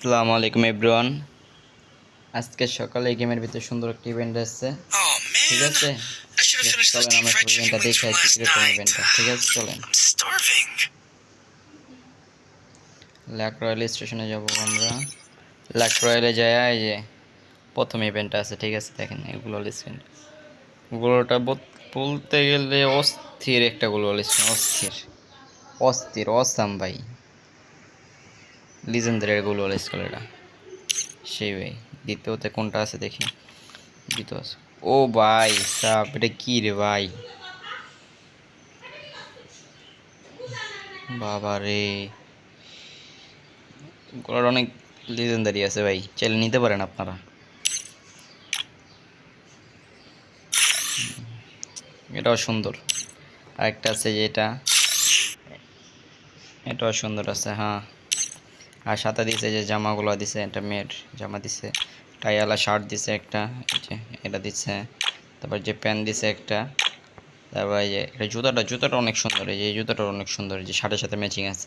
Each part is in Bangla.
আসসালামু আলাইকুম এভরিওয়ান। আজকে সকালে এই গেমের ভিতরে সুন্দর একটা ইভেন্ট আসছে। Oh ঠিক আছে? চলেন আমরা ইভেন্টটা wings দেখে from আসি কীরকম ইভেন্টটা ঠিক আছে চলেন. ল্যাক রয়্যাল স্টেশনে যাব আমরা। ল্যাক রয়্যালে যায় এই যে প্রথম ইভেন্টটা আছে ঠিক আছে দেখেন এগুলো স্ক্রিন গুলোটা বলতে গেলে অস্থির একটা গুলো স্ক্রিন অস্থির। অস্থির অসাম ভাই। লিজেন্ডারেরগুলো স্কুল এটা সেই ভাই দ্বিতীয়তে কোনটা আছে দেখি। দ্বিতীয় আছে। ও ভাই, সাপ, এটা কি রে ভাই? বাবা রে। গোলার অনেক লিজেন্ডারি আছে ভাই। চাইলে নিতে পারেন আপনারা। এটাও সুন্দর। আরেকটা আছে যে এটা এটাও সুন্দর আছে হ্যাঁ। আর সাথে দিছে যে জামাগুলো দিছে, একটা মেয়ের জামা দিছে টাইওয়ালা শার্ট দিছে একটা এটা দিছে, তারপর যে প্যান্ট দিছে একটা, তারপর যে এটা জুতাটা জুতাটা অনেক সুন্দর, এই যে জুতাটা অনেক সুন্দর যে শার্টের সাথে ম্যাচিং আছে।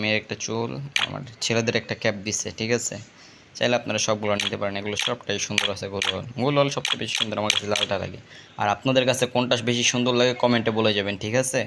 মেয়ের একটা চুল, আমার ছেলেদের একটা ক্যাপ দিছে, ঠিক আছে? চাইলে আপনারা সবগুলো নিতে পারেন, এগুলো সবটাই সুন্দর আছে গোলওয়াল গোলওয়াল সবচেয়ে বেশি সুন্দর, আমার কাছে লালটা লাগে। আর আপনাদের কাছে কোনটা বেশি সুন্দর লাগে কমেন্টে বলে যাবেন, ঠিক আছে?